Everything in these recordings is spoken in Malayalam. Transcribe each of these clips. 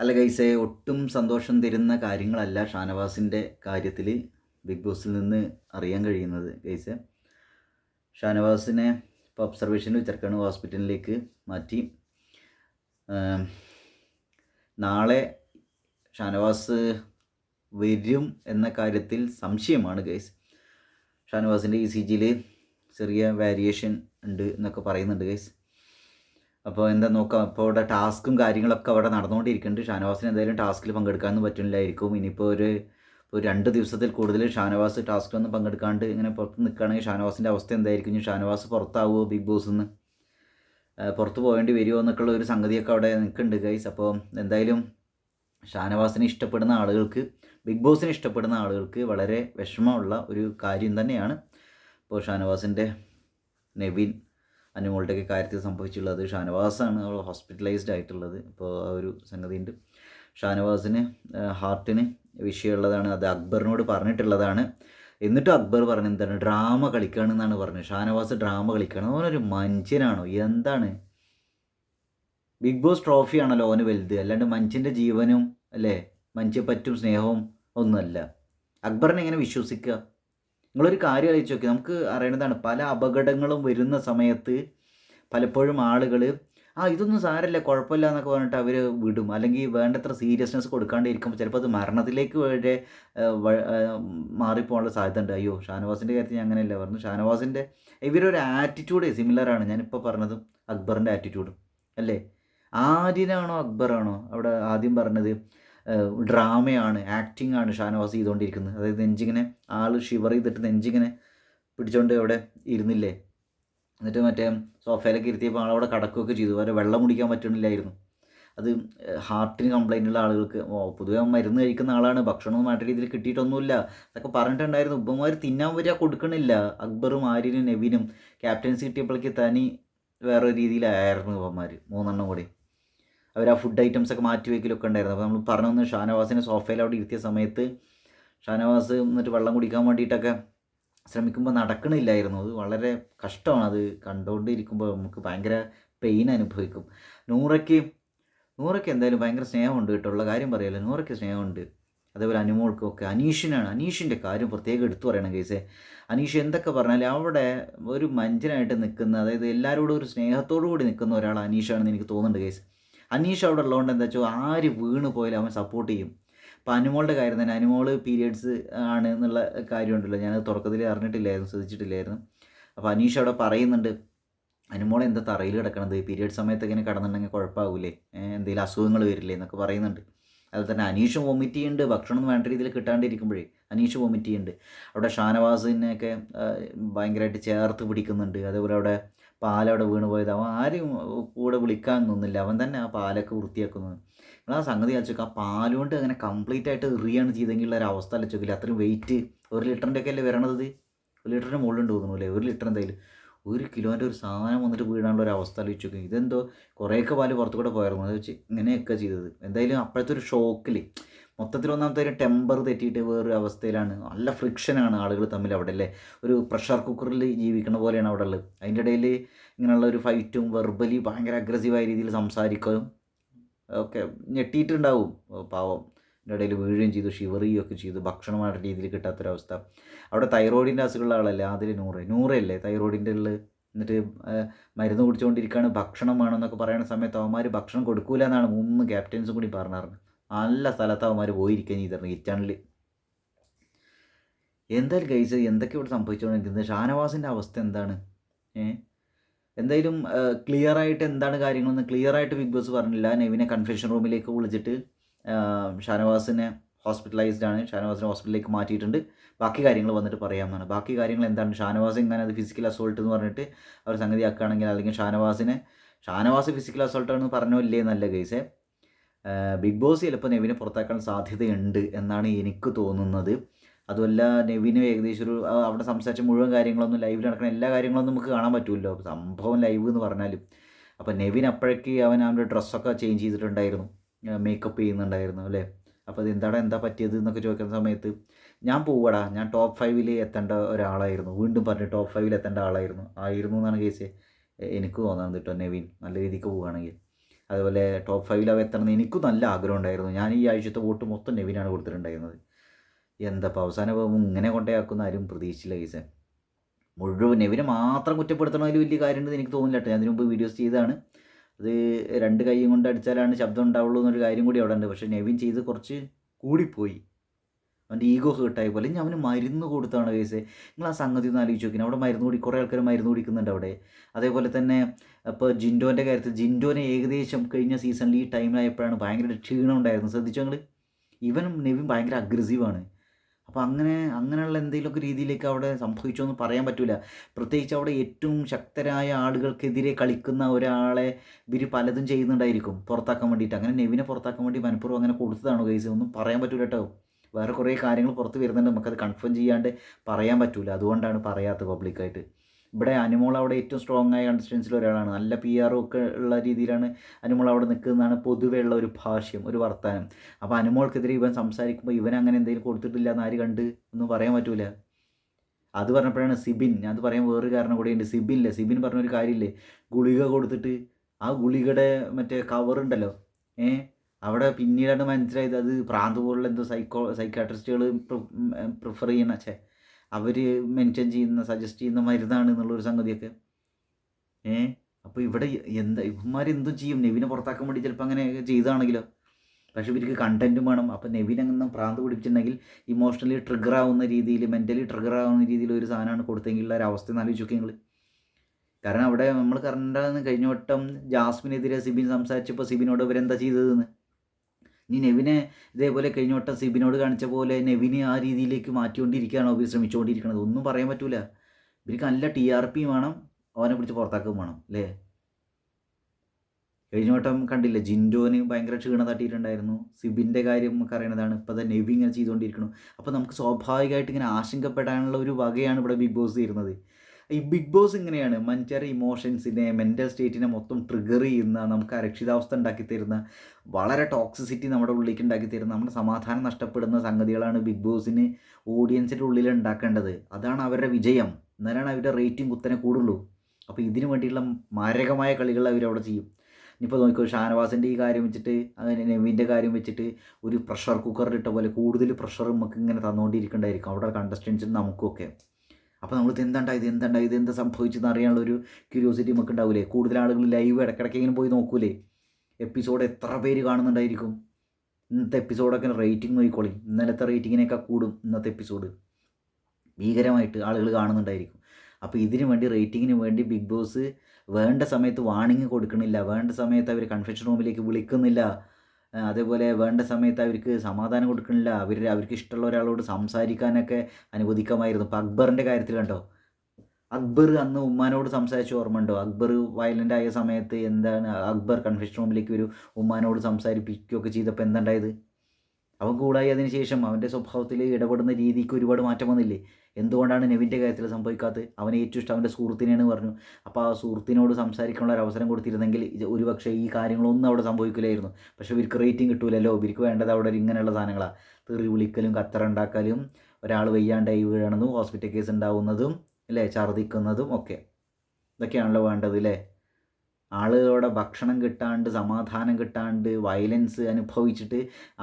അല്ല ഗൈസെ ഒട്ടും സന്തോഷം തരുന്ന കാര്യങ്ങളല്ല ഷാനവാസിന്റെ കാര്യത്തിൽ ബിഗ് ബോസിൽ നിന്ന് അറിയാൻ കഴിയുന്നത് ഗൈസെ. ഷാനവാസിനെ ഇപ്പോൾ ഒബ്സർവേഷനിൽ വെച്ചിറക്കാണ് ഹോസ്പിറ്റലിലേക്ക് മാറ്റി. നാളെ ഷാനവാസ് വരും എന്ന കാര്യത്തിൽ സംശയമാണ് ഗൈസ്. ഷാനവാസിന്റെ ഇ സി ജിയിൽ ചെറിയ വേരിയേഷൻ ഉണ്ട് എന്നൊക്കെ പറയുന്നുണ്ട് ഗൈസ്. അപ്പോൾ എന്താ നോക്കാം അപ്പോൾ ഇവിടെ ടാസ്കും കാര്യങ്ങളൊക്കെ അവിടെ നടന്നുകൊണ്ടിരിക്കുന്നുണ്ട്. ഷാനവാസിന് എന്തായാലും ടാസ്കിൽ പങ്കെടുക്കാനൊന്നും പറ്റുന്നില്ലായിരിക്കും ഇനിയിപ്പോൾ ഒരു ഒരു രണ്ട് ദിവസത്തിൽ കൂടുതൽ ഷാനവാസ് ടാസ്കിലൊന്നും പങ്കെടുക്കാണ്ട് ഇങ്ങനെ പുറത്ത് നിൽക്കുകയാണെങ്കിൽ ഷാനവാസിന്റെ അവസ്ഥ എന്തായിരിക്കും? ഇനി ഷാനവാസ് പുറത്താവുമോ ബിഗ് ബോസിൽ നിന്ന് പുറത്ത് പോകേണ്ടി വരുമോ എന്നൊക്കെയുള്ള ഒരു സംഗതിയൊക്കെ അവിടെ നിൽക്കുന്നുണ്ട് ഗൈസ് അപ്പോൾ എന്തായാലും ഷാനവാസിനെ ഇഷ്ടപ്പെടുന്ന ആളുകൾക്ക് ബിഗ് ബോസിനെ ഇഷ്ടപ്പെടുന്ന ആളുകൾക്ക് വളരെ വിഷമമുള്ള ഒരു കാര്യം തന്നെയാണ്. ഇപ്പോൾ ഷാനവാസിന്റെ നെവിൻ അനുമോളുടെയൊക്കെ കാര്യത്തിൽ സംഭവിച്ചുള്ളത് ഷാനവാസാണ് അവൾ ഹോസ്പിറ്റലൈസ്ഡ് ആയിട്ടുള്ളത്. ഇപ്പോൾ ആ ഒരു സംഗതിയുണ്ട്. ഷാനവാസിന് ഹാർട്ടിന് വിഷയമുള്ളതാണ്. അത് അക്ബറിനോട് പറഞ്ഞിട്ടുള്ളതാണ്. എന്നിട്ട് അക്ബർ പറഞ്ഞ എന്താണ്? ഡ്രാമ കളിക്കുകയാണെന്നാണ് പറഞ്ഞത്. ഷാനവാസ് ഡ്രാമ കളിക്കുകയാണ് അവനൊരു മനുഷ്യനാണോ? എന്താണ്? ബിഗ് ബോസ് ട്രോഫിയാണല്ലോ അവന് വലുത്. അല്ലാണ്ട് മനുഷ്യന്റെ ജീവനും അല്ലേ? മനുഷ്യ പറ്റും സ്നേഹവും ഒന്നുമല്ല. അക്ബറിനെ എങ്ങനെ വിശ്വസിക്കുക? നിങ്ങളൊരു കാര്യം ആലോചിച്ച് നോക്കി. നമുക്ക് അറിയണതാണ് പല അപകടങ്ങളും വരുന്ന സമയത്ത് പലപ്പോഴും ആളുകൾ ആ ഇതൊന്നും സാരമില്ല കുഴപ്പമില്ല എന്നൊക്കെ പറഞ്ഞിട്ട് അവർ വിടും. അല്ലെങ്കിൽ വേണ്ടത്ര സീരിയസ്നെസ് കൊടുക്കാണ്ടിരിക്കുമ്പോൾ ചിലപ്പോൾ അത് മരണത്തിലേക്ക് വരെ മാറിപ്പോകാനുള്ള സാധ്യത ഉണ്ട് അയ്യോ ഷാനവാസിന്റെ കാര്യത്തിൽ ഞാൻ അങ്ങനെയല്ല പറഞ്ഞു. ഷാനവാസിന്റെ ഇവരൊരു ആറ്റിറ്റ്യൂഡ് സിമിലറാണ്. ഞാനിപ്പോൾ പറഞ്ഞതും അക്ബറിന്റെ ആറ്റിറ്റ്യൂഡും. അല്ലേ? ആര്യനാണോ അക്ബറാണോ? അവിടെ ആദ്യം പറഞ്ഞത് ഡ്രാമയാണ് ആക്ടിംഗ് ആണ് ഷാനവാസ് ചെയ്തുകൊണ്ടിരിക്കുന്നത്. അതായത് നെഞ്ചിങ്ങനെ ആൾ ഷിവർ ചെയ്തിട്ട് നെഞ്ചിങ്ങനെ പിടിച്ചോണ്ട് അവിടെ ഇരുന്നില്ലേ? എന്നിട്ട് മറ്റേ സോഫയിലൊക്കെ ഇരുത്തിയപ്പോൾ ആളവിടെ കടക്കുകയൊക്കെ ചെയ്തു. വരെ വെള്ളം കുടിക്കാൻ പറ്റണില്ലായിരുന്നു. അത് ഹാർട്ടിന് കംപ്ലൈന്റ് ഉള്ള ആളുകൾക്ക് പൊതുവെ മരുന്ന് കഴിക്കുന്ന ആളാണ്. ഭക്ഷണമൊന്നും മാറ്റ രീതിയിൽ കിട്ടിയിട്ടൊന്നുമില്ല. അതൊക്കെ പറഞ്ഞിട്ടുണ്ടായിരുന്നു. ഉപ്പമാർ തിന്നാൻ വരിക കൊടുക്കണില്ല. അക്ബറും ആര്യനും നവീനും. ക്യാപ്റ്റൻസി കിട്ടിയപ്പോഴേക്ക് തനി വേറെ രീതിയിലായിരുന്നു ഉപ്പമാർ മൂന്നെണ്ണം കൂടി. അവർ ആ ഫുഡ് ഐറ്റംസ് ഒക്കെ മാറ്റി വയ്ക്കലൊക്കെ ഉണ്ടായിരുന്നു. അപ്പോൾ നമ്മൾ പറഞ്ഞു വന്ന് ഷാനവാസിനെ സോഫയിൽ അവിടെ ഇരുത്തിയ സമയത്ത് ഷാനവാസ് എന്നിട്ട് വെള്ളം കുടിക്കാൻ വേണ്ടിയിട്ടൊക്കെ ശ്രമിക്കുമ്പോൾ നടക്കണില്ലായിരുന്നു. അത് വളരെ കഷ്ടമാണ്. അത് കണ്ടുകൊണ്ടിരിക്കുമ്പോൾ നമുക്ക് ഭയങ്കര പെയിൻ അനുഭവിക്കും. നൂറയ്ക്ക് നൂറയ്ക്ക് എന്തായാലും ഭയങ്കര സ്നേഹമുണ്ട് കേട്ടോ. ഉള്ള കാര്യം പറയല്ലോ നൂറയ്ക്ക് സ്നേഹമുണ്ട്. അതേപോലെ അനുമോൾക്കും ഒക്കെ. അനീഷിനാണ്. അനീഷിന്റെ കാര്യം പ്രത്യേകം എടുത്തു പറയണം കേസേ അനീഷ് എന്തൊക്കെ പറഞ്ഞാൽ അവിടെ ഒരു മഞ്ചനായിട്ട് നിൽക്കുന്ന അതായത് എല്ലാവരോടും ഒരു സ്നേഹത്തോടു കൂടി നിൽക്കുന്ന ഒരാൾ അനീഷാണെന്ന് എനിക്ക് തോന്നുന്നുണ്ട് കേസ് അനീഷ് അവിടെ ഉള്ളതുകൊണ്ട് എന്താ വെച്ചാൽ ആര് വീണ് പോയാലും അവൻ സപ്പോർട്ട് ചെയ്യും. അപ്പോൾ അനുമോളുടെ കാര്യം തന്നെ അനുമോൾ പീരിയഡ്സ് ആണ് എന്നുള്ള കാര്യമുണ്ടല്ലോ. ഞാനത് തുടക്കത്തിൽ അറിഞ്ഞിട്ടില്ലായിരുന്നു ശ്രദ്ധിച്ചിട്ടില്ലായിരുന്നു. അപ്പോൾ അനീഷ് അവിടെ പറയുന്നുണ്ട് അനുമോളെ എന്താ തറയിൽ കിടക്കണത്? പീരിയഡ് സമയത്ത് ഇങ്ങനെ കിടന്നിട്ടുണ്ടെങ്കിൽ കുഴപ്പമാവില്ലേ എന്തെങ്കിലും അസുഖങ്ങൾ വരില്ലേ? എന്നൊക്കെ പറയുന്നുണ്ട്. അതുപോലെ തന്നെ അനീഷ് വൊമിറ്റ് ചെയ്യുന്നുണ്ട് ഭക്ഷണം വേണ്ട രീതിയിൽ കിട്ടാണ്ടിരിക്കുമ്പോഴേ അനീഷ് വൊമിറ്റ് ചെയ്യുന്നുണ്ട്. അവിടെ ഷാനവാസിനെയൊക്കെ ഭയങ്കരമായിട്ട് ചേർത്ത് പിടിക്കുന്നുണ്ട്. അതേപോലെ അവിടെ പാലവിടെ വീണ് പോയത്. അവൻ ആരും കൂടെ വിളിക്കാൻ നിന്നില്ല. അവൻ തന്നെ ആ പാലൊക്കെ വൃത്തിയാക്കുന്നത്. നിങ്ങൾ ആ സംഗതി അലച്ചോക്ക് ആ പാലുകൊണ്ട് അങ്ങനെ കംപ്ലീറ്റ് ആയിട്ട് എറിയാണ് ചെയ്തെങ്കിൽ ഒരു അവസ്ഥ അലച്ചോക്കില്ല അത്രയും വെയിറ്റ് ഒരു ലിറ്ററിന്റെ ഒക്കെ അല്ലേ വരണത് ഒരു ലിറ്ററിന്റെ മുകളിലുണ്ട് തോന്നുന്നു അല്ലേ? ഒരു ലിറ്റർ എന്തായാലും. ഒരു കിലോന്റെ ഒരു സാധനം വന്നിട്ട് വീഴാനുള്ള ഒരു അവസ്ഥ ആലോചിച്ചു ഇതെന്തോ കുറേയൊക്കെ പാൽ പുറത്തു കൂടെ പോയായിരുന്നു. അത് വെച്ച് ഇങ്ങനെയൊക്കെ ചെയ്തത്. എന്തായാലും അപ്പോഴത്തെ ഒരു ഷോക്കിൽ മൊത്തത്തിൽ ഒന്നാമത്തെ ഒരു ടെമ്പർ തെറ്റിയിട്ട് വേറൊരു അവസ്ഥയിലാണ്. നല്ല ഫ്രിക്ഷനാണ് ആളുകൾ തമ്മിൽ അവിടെ അല്ലേ? ഒരു പ്രഷർ കുക്കറിൽ ജീവിക്കുന്ന പോലെയാണ് അവിടെ ഉള്ളത്. അതിന്റെ ഇടയിൽ ഇങ്ങനെയുള്ള ഒരു ഫൈറ്റും വെർബലി ഭയങ്കര അഗ്രസീവായ രീതിയിൽ സംസാരിക്കുകയും ഒക്കെ ഞെട്ടിയിട്ടുണ്ടാവും. പാവം. അതിന്റെ ഇടയിൽ വീഴുകയും ചെയ്തു ഷിവറിയും ഒക്കെ ചെയ്തു ഭക്ഷണമായ രീതിയിൽ കിട്ടാത്തൊരവസ്ഥ. അവിടെ തൈറോയിഡിന്റെ അസുഖമുള്ള ആളല്ലേ? അതിൽ നൂറ്. നൂറല്ലേ തൈറോയിഡിന്റെ ഉള്ളിൽ എന്നിട്ട് മരുന്ന് കുടിച്ചുകൊണ്ടിരിക്കുകയാണ് ഭക്ഷണം വേണമെന്നൊക്കെ പറയുന്ന സമയത്ത് അവന്മാർ ഭക്ഷണം കൊടുക്കൂല എന്നാണ് മൂന്ന് ക്യാപ്റ്റൻസും കൂടി പറഞ്ഞിരുന്നത് നല്ല സ്ഥലത്ത് അവന്മാർ പോയിരിക്കുകയും ചെയ്തിരുന്നു കിച്ചണിൽ എന്തായാലും കഴിച്ച് എന്തൊക്കെ ഇവിടെ സംഭവിച്ചുകൊണ്ടിരിക്കുന്നത്? ഷാനവാസിന്റെ അവസ്ഥ എന്താണ്? ഏഹ് എന്തായാലും ക്ലിയർ ആയിട്ട് എന്താണ് കാര്യങ്ങളെന്ന് ക്ലിയർ ആയിട്ട് ബിഗ് ബോസ് പറഞ്ഞില്ല. നെവിനെ കൺഫെഷൻ റൂമിലേക്ക് വിളിച്ചിട്ട് ഷാനവാസിനെ ഹോസ്പിറ്റലൈസ്ഡ് ആണ്. ഷാനവാസിനെ ഹോസ്പിറ്റലിലേക്ക് മാറ്റിയിട്ടുണ്ട്. ബാക്കി കാര്യങ്ങൾ വന്നിട്ട് പറയാമെന്നാണ് ബാക്കി കാര്യങ്ങൾ എന്താണ്? ഷാനവാസ് എങ്ങനെ അത് ഫിസിക്കൽ അസോൾട്ട് എന്ന് പറഞ്ഞിട്ട് അവർ സംഗതി ആക്കുകയാണെങ്കിൽ അല്ലെങ്കിൽ ഷാനവാസിനെ ഷാനവാസ് ഫിസിക്കൽ അസോൾട്ടാണെന്ന് പറഞ്ഞോ ഇല്ലേ നല്ല കേസേ ബിഗ് ബോസ് ചിലപ്പോൾ നെവിനെ പുറത്താക്കാൻ സാധ്യതയുണ്ട് എന്നാണ് എനിക്ക് തോന്നുന്നത്. അതുമല്ല നെവിന് ഏകദേശം ഒരു അവിടെ സംസാരിച്ച മുഴുവൻ കാര്യങ്ങളൊന്നും ലൈവിൽ നടക്കുന്ന എല്ലാ കാര്യങ്ങളൊന്നും നമുക്ക് കാണാൻ പറ്റുമല്ലോ സംഭവം ലൈവ് എന്ന് പറഞ്ഞാലും. അപ്പോൾ നെവിൻ അപ്പോഴേക്ക് അവൻ അവന്റെ ഡ്രസ്സൊക്കെ ചേഞ്ച് ചെയ്തിട്ടുണ്ടായിരുന്നു. മേക്കപ്പ് ചെയ്യുന്നുണ്ടായിരുന്നു അല്ലേ? അപ്പോൾ അത് എന്താടാ എന്താ പറ്റിയത് എന്നൊക്കെ ചോദിക്കുന്ന സമയത്ത് ഞാൻ പോവടാ ഞാൻ ടോപ്പ് ഫൈവിൽ എത്തേണ്ട ഒരാളായിരുന്നു. വീണ്ടും പറഞ്ഞു ടോപ്പ് ഫൈവിൽ എത്തേണ്ട ആളായിരുന്നു. ആയിരുന്നു എന്നാണ് കേസ്. എനിക്ക് തോന്നുന്നത് കേട്ടോ നെവിൻ നല്ല രീതിക്ക് പോവുകയാണെങ്കിൽ. അതുപോലെ ടോപ്പ് ഫൈവിലാവ് എത്തണമെന്ന് എനിക്കും നല്ല ആഗ്രഹം ഉണ്ടായിരുന്നു. ഞാൻ ഈ ആഴ്ചത്തെ വോട്ട് മൊത്തം നെവിനാണ് കൊടുത്തിട്ടുണ്ടായിരുന്നത്. എന്താ ഇപ്പോൾ അവസാനം ഇങ്ങനെ കൊണ്ടേയാക്കുന്ന ആരും പ്രതീക്ഷിച്ചില്ല ഈസൻ മുഴുവൻ നെവിനെ മാത്രം കുറ്റപ്പെടുത്തണതിൽ വലിയ കാര്യമുണ്ടെന്ന് എനിക്ക് തോന്നില്ല കേട്ടോ. ഞാൻ അതിന് മുമ്പ് വീഡിയോസ് ചെയ്തതാണ്. അത് രണ്ട് കൈയും കൊണ്ട് അടിച്ചാലാണ് ശബ്ദം ഉണ്ടാവുള്ളൂ എന്നൊരു കാര്യം കൂടി അവിടെ ഉണ്ട്. പക്ഷേ നെവിൻ ചെയ്ത് കുറച്ച് കൂടിപ്പോയി. അവന്റെ ഈഗോ ഹേർട്ടായി പോലെ. ഞാൻ അവന് മരുന്ന് കൊടുത്താണ് കേസ്. നിങ്ങൾ ആ സംഗതി ഒന്ന് ആലോചിച്ച് നോക്കി അവിടെ മരുന്ന് കുടി കുറേ ആൾക്കാർ മരുന്ന് കുടിക്കുന്നുണ്ട് അവിടെ. അതേപോലെ തന്നെ ഇപ്പോൾ ജിൻഡോന്റെ കാര്യത്തിൽ ജിൻഡോനെ ഏകദേശം കഴിഞ്ഞ സീസണിൽ ഈ ടൈമിലായപ്പോഴാണ് ഭയങ്കര ക്ഷീണം ഉണ്ടായിരുന്നത്. ശ്രദ്ധിച്ചു ഞങ്ങൾ ഇവനും നെവിൻ ഭയങ്കര അഗ്രസീവാണ് അപ്പോൾ അങ്ങനെ അങ്ങനെയുള്ള എന്തെങ്കിലുമൊക്കെ രീതിയിലേക്ക് അവിടെ സംഭവിച്ചോ എന്ന് പറയാൻ പറ്റില്ല പ്രത്യേകിച്ച് അവിടെ ഏറ്റവും ശക്തരായ ആളുകൾക്കെതിരെ കളിക്കുന്ന ഒരാളെ ഇവർ പലതും ചെയ്യുന്നുണ്ടായിരിക്കും. പുറത്താക്കാൻ വേണ്ടിയിട്ട്. അങ്ങനെ നെവിനെ പുറത്താക്കാൻ വേണ്ടി മനഃപൂർവം അങ്ങനെ കൊടുത്തതാണോ കേസ്? ഒന്നും പറയാൻ പറ്റില്ല കേട്ടോ. വേറെ കുറേ കാര്യങ്ങൾ പുറത്ത് വരുന്നുണ്ട്. നമുക്കത് കൺഫേം ചെയ്യാണ്ട് പറയാൻ പറ്റില്ല അതുകൊണ്ടാണ് പറയാത്തത് പബ്ലിക്കായിട്ട് ഇവിടെ അനുമോൾ അവിടെ ഏറ്റവും സ്ട്രോങ് ആയ കൺസ്റ്റൻസിൽ ഒരാളാണ്. നല്ല പി ആറും ഒക്കെ ഉള്ള രീതിയിലാണ് അനുമോൾ അവിടെ നിൽക്കുന്നതാണ് പൊതുവേ ഉള്ള ഒരു ഭാഷ്യം ഒരു വർത്തമാനം അപ്പോൾ അനുമോൾക്കെതിരെ ഇവൻ സംസാരിക്കുമ്പോൾ ഇവൻ അങ്ങനെ എന്തെങ്കിലും കൊടുത്തിട്ടില്ല എന്ന് ആര് കണ്ട് ഒന്നും പറയാൻ പറ്റൂല. അത് പറഞ്ഞപ്പോഴാണ് സിബിൻ ഞാൻ അത് പറയാൻ വേറൊരു കാരണം കൂടെ ഉണ്ട് സിബിനില്ലേ സിബിൻ പറഞ്ഞൊരു കാര്യമില്ലേ? ഗുളിക കൊടുത്തിട്ട് ആ ഗുളികയുടെ മറ്റേ കവർ ഉണ്ടല്ലോ. ഏ? അവിടെ പിന്നീടാണ് മനസ്സിലായത് അത് പ്രാന്ത് പോലുള്ള എന്തോ സൈക്കോ സൈക്കാട്രിസ്റ്റുകൾ പ്രിഫർ ചെയ്യുന്ന ചേ അവർ മെൻഷൻ ചെയ്യുന്ന സജസ്റ്റ് ചെയ്യുന്ന മരുന്നാണ് എന്നുള്ളൊരു സംഗതിയൊക്കെ. ഏ? അപ്പോൾ ഇവിടെ എന്താ ഇവന്മാർ എന്തും ചെയ്യും. നെവിനെ പുറത്താക്കാൻ വേണ്ടി ചിലപ്പോൾ അങ്ങനെ ചെയ്താണെങ്കിലോ. പക്ഷേ ഇവർക്ക് കണ്ടന്റും വേണം. അപ്പോൾ നെവിൻ അങ്ങനെ പ്രാന്ത് പിടിച്ചിട്ടുണ്ടെങ്കിൽ ഇമോഷണലി ട്രിഗർ ആവുന്ന രീതിയിൽ മെന്റലി ട്രിഗർ ആവുന്ന രീതിയിൽ ഒരു സാധനമാണ് കൊടുത്തെങ്കിലുള്ള ഒരു അവസ്ഥ ആലോചിച്ച് നിങ്ങൾ കാരണം അവിടെ നമ്മൾ കറണ്ടാന്ന് കഴിഞ്ഞ വട്ടം ജാസ്മിനെതിരെ സിബിൻ സംസാരിച്ചപ്പോൾ സിബിനോട് ഇവരെന്താ ചെയ്തതെന്ന്? ഇനി നെവിനെ ഇതേപോലെ കഴിഞ്ഞ വട്ടം സിബിനോട് കാണിച്ച പോലെ നെവിനെ ആ രീതിയിലേക്ക് മാറ്റിക്കൊണ്ടിരിക്കുകയാണോ ഇവർ ശ്രമിച്ചുകൊണ്ടിരിക്കുന്നത്. ഒന്നും പറയാൻ പറ്റൂല. ഇവർക്ക് നല്ല ടി ആർ പി വേണം. അവനെ പിടിച്ച് പുറത്താക്കുകയും വേണം അല്ലേ? കഴിഞ്ഞ വട്ടം കണ്ടില്ല ജിൻഡോന് ഭയങ്കര ക്ഷീണം തട്ടിയിട്ടുണ്ടായിരുന്നു. സിബിന്റെ കാര്യം നമുക്ക് അറിയണതാണ്. ഇപ്പോൾ അത് നെവി ഇങ്ങനെ ചെയ്തുകൊണ്ടിരിക്കണം അപ്പോൾ നമുക്ക് സ്വാഭാവികമായിട്ട് ഇങ്ങനെ ആശങ്കപ്പെടാനുള്ള ഒരു വകയാണ് ഇവിടെ ബിഗ് ബോസ് ചെയ്യുന്നത്. ഈ ബിഗ് ബോസ് ഇങ്ങനെയാണ് മനുഷ്യരുടെ ഇമോഷൻസിനെ മെന്റൽ സ്റ്റേറ്റിനെ മൊത്തം ട്രിഗർ ചെയ്യുന്ന നമുക്ക് അരക്ഷിതാവസ്ഥ ഉണ്ടാക്കി തരുന്ന വളരെ ടോക്സിസിറ്റി നമ്മുടെ ഉള്ളിലേക്ക് ഉണ്ടാക്കി തരുന്ന നമ്മുടെ സമാധാനം നഷ്ടപ്പെടുന്ന സംഗതികളാണ് ബിഗ് ബോസിന് ഓഡിയൻസിന്റെ ഉള്ളിൽ ഉണ്ടാക്കേണ്ടത്. അതാണ് അവരുടെ വിജയം. എന്നാലാണ് അവരുടെ റേറ്റിംഗ് കുത്തനെ കൂടുള്ളൂ. അപ്പോൾ ഇതിനു വേണ്ടിയിട്ടുള്ള മാരകമായ കളികൾ അവരവിടെ ചെയ്യും. ഇനിയിപ്പോൾ നോക്കിക്കോ ഷാനവാസിന്റെ ഈ കാര്യം വെച്ചിട്ട് അങ്ങനെ നെവിന്റെ കാര്യം വെച്ചിട്ട് ഒരു പ്രഷർ കുക്കറിലിട്ട പോലെ കൂടുതൽ പ്രഷർ നമുക്ക് ഇങ്ങനെ തന്നുകൊണ്ടിരിക്കേണ്ടായിരിക്കും അവിടെ കണ്ടസ്റ്റൻസിന് നമുക്കൊക്കെ അപ്പോൾ നമ്മൾ ഇത് എന്താ ഇത് എന്താ ഇത് എന്താ സംഭവിച്ചതെന്ന് അറിയാനുള്ള ഒരു ക്യൂരിയോസിറ്റി നമുക്ക് ഉണ്ടാവില്ലേ കൂടുതൽ ആളുകൾ ലൈവ് ഇടയ്ക്കിടയ്ക്ക് ഇങ്ങനെ പോയി നോക്കൂലേ? എപ്പിസോഡ് എത്ര പേര് കാണുന്നുണ്ടായിരിക്കും? ഇന്നത്തെ എപ്പിസോഡൊക്കെ റേറ്റിംഗ് നോക്കിക്കോളി. ഇന്നലത്തെ റേറ്റിങ്ങിനേക്കാൾ കൂടും ഇന്നത്തെ എപ്പിസോഡ് ഭീകരമായിട്ട് ആളുകൾ കാണുന്നുണ്ടായിരിക്കും. അപ്പോൾ ഇതിനു വേണ്ടി റേറ്റിങ്ങിന് വേണ്ടി ബിഗ് ബോസ് വേണ്ട സമയത്ത് വാണിംഗ് കൊടുക്കണില്ല. വേണ്ട സമയത്ത് അവർ കൺഫെഷൻ റൂമിലേക്ക് വിളിക്കുന്നില്ല. അതേപോലെ വേണ്ട സമയത്ത് അവർക്ക് സമാധാനം കൊടുക്കണില്ല. അവർ അവർക്ക് ഇഷ്ടമുള്ള ഒരാളോട് സംസാരിക്കാനൊക്കെ അനുവദിക്കാമായിരുന്നു. ഇപ്പോൾ അക്ബറിന്റെ കാര്യത്തിൽ കണ്ടോ? അക്ബർ അന്ന് ഉമ്മാനോട് സംസാരിച്ച ഓർമ്മയുണ്ടോ അക്ബർ വയലന്റ് ആയ സമയത്ത് എന്താണ്? അക്ബർ കൺഫെഷൻ റൂമിലേക്ക് ഒരു ഉമ്മാനോട് സംസാരിപ്പിക്കുകയൊക്കെ ചെയ്തപ്പോൾ എന്തുണ്ടായത് അവൻ കൂടായി അതിന് ശേഷം അവന്റെ സ്വഭാവത്തിൽ ഇടപെടുന്ന രീതിക്ക് ഒരുപാട് മാറ്റം വന്നില്ലേ? എന്തുകൊണ്ടാണ് നെവിന്റെ കാര്യത്തിൽ സംഭവിക്കാത്തത്? അവനെ ഏറ്റവും ഇഷ്ടം അവന്റെ സുഹൃത്തിനെയാണ് പറഞ്ഞു. അപ്പോൾ ആ സുഹൃത്തിനോട് സംസാരിക്കാനുള്ള ഒരു അവസരം കൊടുത്തിരുന്നെങ്കിൽ ഇത് ഒരുപക്ഷെ ഈ കാര്യങ്ങളൊന്നും അവിടെ സംഭവിക്കില്ലായിരുന്നു. പക്ഷേ ഇവർക്ക് റേറ്റിംഗ് കിട്ടൂലല്ലോ. ഇവർക്ക് വേണ്ടത് അവിടെ ഒരു ഇങ്ങനെയുള്ള സാധനങ്ങളാണ് തെറി വിളിക്കലും കത്തറുണ്ടാക്കലും ഒരാൾ വയ്യാണ്ടായി വീഴണതും ഹോസ്പിറ്റൽ കേസ് ഉണ്ടാവുന്നതും അല്ലേ? ഛർദ്ദിക്കുന്നതും ഒക്കെ. ഇതൊക്കെയാണല്ലോ വേണ്ടത് അല്ലേ? ആളുകളുടെ ഭക്ഷണം കിട്ടാണ്ട് സമാധാനം കിട്ടാണ്ട് വയലൻസ് അനുഭവിച്ചിട്ട്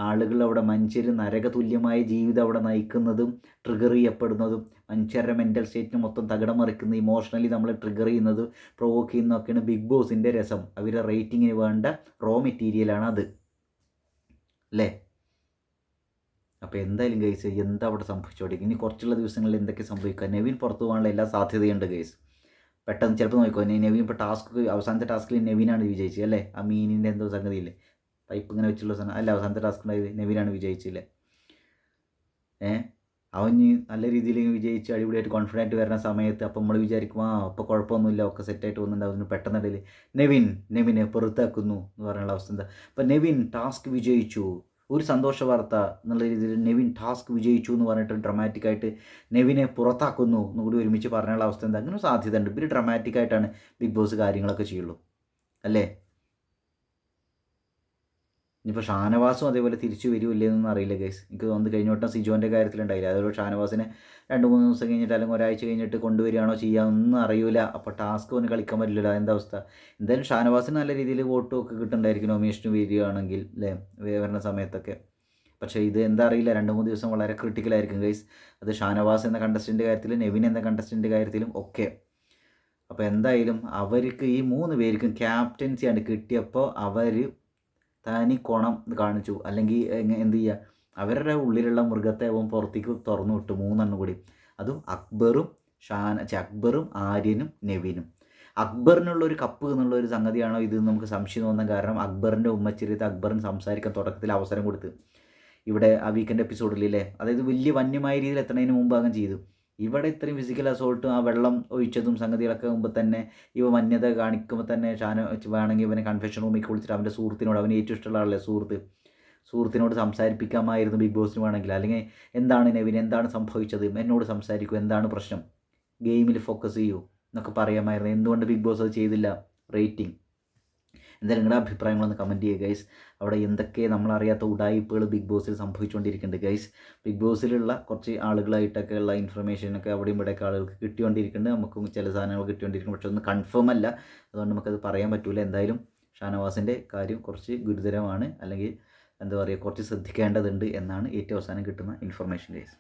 ആളുകൾ അവിടെ മനുഷ്യർ നരകതുല്യമായ ജീവിതം അവിടെ നയിക്കുന്നതും ട്രിഗർ ചെയ്യപ്പെടുന്നതും മനുഷ്യരുടെ മെന്റൽ സ്റ്റേറ്റിന് മൊത്തം തകിടം മറിക്കുന്ന ഇമോഷണലി നമ്മൾ ട്രിഗർ ചെയ്യുന്നത് പ്രൊവോക്ക് ചെയ്യുന്നതൊക്കെയാണ് ബിഗ് ബോസിന്റെ രസം. അവരുടെ റേറ്റിങ്ങിന് വേണ്ട റോ മെറ്റീരിയലാണ് അത്. അല്ലേ അപ്പോൾ എന്തായാലും കേസ് എന്താ അവിടെ സംഭവിച്ചോട്ടെ ഇനി കുറച്ചുള്ള ദിവസങ്ങളിൽ എന്തൊക്കെ സംഭവിക്കുക നെവിൻ പുറത്തു പോകാനുള്ള എല്ലാ സാധ്യതയുണ്ട് ഗൈസ് പെട്ടെന്ന് ചിലപ്പോൾ നോക്കിക്കോ നെവിൻ ഇപ്പോൾ ടാസ്ക് അവസാനത്തെ ടാസ്കിൽ നെവിനാണ് വിജയിച്ചത് അല്ലേ? ആ മീനിന്റെ എന്തോ സംഗതി സംഗതിയില്ലേ? പൈപ്പ് ഇങ്ങനെ വെച്ചുള്ള സാധനം അല്ല അവസാനത്തെ ടാസ്ക് ഉണ്ടായത് നെവിനാണ് വിജയിച്ചില്ലേ ഏ? അവൻ നല്ല രീതിയിൽ വിജയിച്ച് അടിപൊളിയായിട്ട് കോൺഫിഡന്റ് വരുന്ന സമയത്ത് അപ്പം നമ്മൾ വിചാരിക്കും ആ അപ്പോൾ കുഴപ്പമൊന്നുമില്ല ഒക്കെ സെറ്റായിട്ട് പോകുന്നുണ്ടാവും പെട്ടെന്നിടയിൽ നെവിൻ നെവിനെ പുറത്താക്കുന്നു എന്ന് പറയാനുള്ള അവസ്ഥ എന്താ? അപ്പം നെവിൻ ടാസ്ക് വിജയിച്ചു. ഒരു സന്തോഷ വാർത്ത എന്നുള്ള രീതിയിൽ നെവിൻ ടാസ്ക് വിജയിച്ചു എന്ന് പറഞ്ഞിട്ട് ഡ്രമാറ്റിക്കായിട്ട് നെവിനെ പുറത്താക്കുന്നു എന്നുകൂടി ഒരുമിച്ച് പറഞ്ഞുള്ള അവസ്ഥ എന്താ? അങ്ങനെ സാധ്യത ഉണ്ട് ഇവർ ഡ്രമാറ്റിക്കായിട്ടാണ് ബിഗ് ബോസ് കാര്യങ്ങളൊക്കെ ചെയ്യുള്ളൂ. അല്ലേ? ഇനിയിപ്പോൾ ഷാനവാസും അതേപോലെ തിരിച്ചു വരുമില്ലേ എന്നൊന്നും അറിയില്ല ഗൈസ് എനിക്ക് തോന്നുന്നു കഴിഞ്ഞ വട്ടം സിജോന്റെ കാര്യത്തിലുണ്ടായില്ല. അതേപോലെ ഷാനവാസിനെ രണ്ട് മൂന്ന് ദിവസം കഴിഞ്ഞിട്ട് അല്ലെങ്കിൽ ഒരാഴ്ച കഴിഞ്ഞിട്ട് കൊണ്ടുവരികയാണോ ചെയ്യാമെന്നൊന്നും അറിയില്ല അപ്പോൾ ടാസ്ക് ഒന്ന് കളിക്കാൻ പറ്റില്ല എന്താ അവസ്ഥ? എന്തായാലും ഷാനവാസിന് നല്ല രീതിയിൽ വോട്ടും ഒക്കെ കിട്ടുന്നുണ്ടായിരിക്കും നോമിനേഷന് വരികയാണെങ്കിൽ അല്ലേ വരുന്ന സമയത്തൊക്കെ. പക്ഷേ ഇത് എന്താ അറിയില്ല. രണ്ട് മൂന്ന് ദിവസം വളരെ ക്രിട്ടിക്കലായിരിക്കും ഗൈസ് അത് ഷാനവാസ് എന്ന കണ്ടസ്റ്റന്റ് കാര്യത്തിലും നെവിൻ എന്ന കണ്ടസ്റ്റന്റ് കാര്യത്തിലും ഒക്കെ. അപ്പോൾ എന്തായാലും അവർക്ക് ഈ മൂന്ന് പേർക്കും ക്യാപ്റ്റൻസിയാണ് കിട്ടിയപ്പോൾ അവർ തനി കോണം കാണിച്ചു. അല്ലെങ്കിൽ എന്ത് ചെയ്യുക അവരുടെ ഉള്ളിലുള്ള മൃഗത്തെ അവൻ പുറത്തേക്ക് തുറന്നു വിട്ടു. മൂന്നെണ്ണം കൂടി. അതും അക്ബറും ഷാൻ അക്ബറും ആര്യനും നെവിനും. അക്ബറിനുള്ള ഒരു കപ്പ് എന്നുള്ള ഒരു സംഗതിയാണോ ഇത് നമുക്ക് സംശയം തോന്നാൻ കാരണം അക്ബറിന്റെ ഉമ്മച്ചിരിത്ത് അക്ബറിന് സംസാരിക്കാൻ തുടക്കത്തിൽ അവസരം കൊടുത്ത്. ഇവിടെ ആ വീക്കെൻഡ് എപ്പിസോഡിലില്ലേ അതായത് വലിയ വന്യമായ രീതിയിൽ എത്തുന്നതിന് മുമ്പ് അങ്ങനെ ചെയ്തു. ഇവിടെ ഇത്രയും ഫിസിക്കൽ അസോൾട്ടും ആ വെള്ളം ഒഴിച്ചതും സംഗതികളൊക്കെ മുമ്പ് തന്നെ ഇവ വന്യത കാണിക്കുമ്പോൾ തന്നെ ഷാന വേണമെങ്കിൽ ഇവനെ കൺഫെഷൻ റൂമിൽ വിളിച്ചിട്ട് അവന്റെ സുഹൃത്തിനോട് അവന് ഏറ്റവും ഇഷ്ടമുള്ള ആളല്ലേ സുഹൃത്ത്? സുഹൃത്തിനോട് സംസാരിപ്പിക്കാമായിരുന്നു ബിഗ് ബോസിന് വേണമെങ്കിൽ. അല്ലെങ്കിൽ എന്താണ് നെവിൻ? എന്താണ് സംഭവിച്ചത്? എന്നോട് സംസാരിക്കൂ. എന്താണ് പ്രശ്നം? ഗെയിമിൽ ഫോക്കസ് ചെയ്യൂ. എന്നൊക്കെ പറയാമായിരുന്നു. എന്തുകൊണ്ട് ബിഗ് ബോസ് അത് ചെയ്തില്ല? റേറ്റിംഗ് എന്തായാലും നിങ്ങളുടെ അഭിപ്രായങ്ങളൊന്ന് കമന്റ് ചെയ്യുക ഗൈസ് അവിടെ എന്തൊക്കെ നമ്മളറിയാത്ത ഉടായ്പകൾ ബിഗ് ബോസിൽ സംഭവിച്ചുകൊണ്ടിരിക്കുന്നുണ്ട് ഗൈസ് ബിഗ് ബോസിലുള്ള കുറച്ച് ആളുകളായിട്ടൊക്കെ ഉള്ള ഇൻഫർമേഷനൊക്കെ അവിടെയും ഇവിടെയൊക്കെ ആളുകൾക്ക് കിട്ടിക്കൊണ്ടിരിക്കുന്നുണ്ട്. നമുക്കും ചില സാധനങ്ങൾ കിട്ടിക്കൊണ്ടിരിക്കും പക്ഷെ ഒന്നും കൺഫേം അല്ല. അതുകൊണ്ട് നമുക്കത് പറയാൻ പറ്റില്ല എന്തായാലും ഷാനവാസിന്റെ കാര്യം കുറച്ച് ഗുരുതരമാണ്. അല്ലെങ്കിൽ എന്താ പറയുക കുറച്ച് ശ്രദ്ധിക്കേണ്ടതുണ്ട് എന്നാണ് ഏറ്റവും അവസാനം കിട്ടുന്ന ഇൻഫർമേഷൻ ഗൈസ്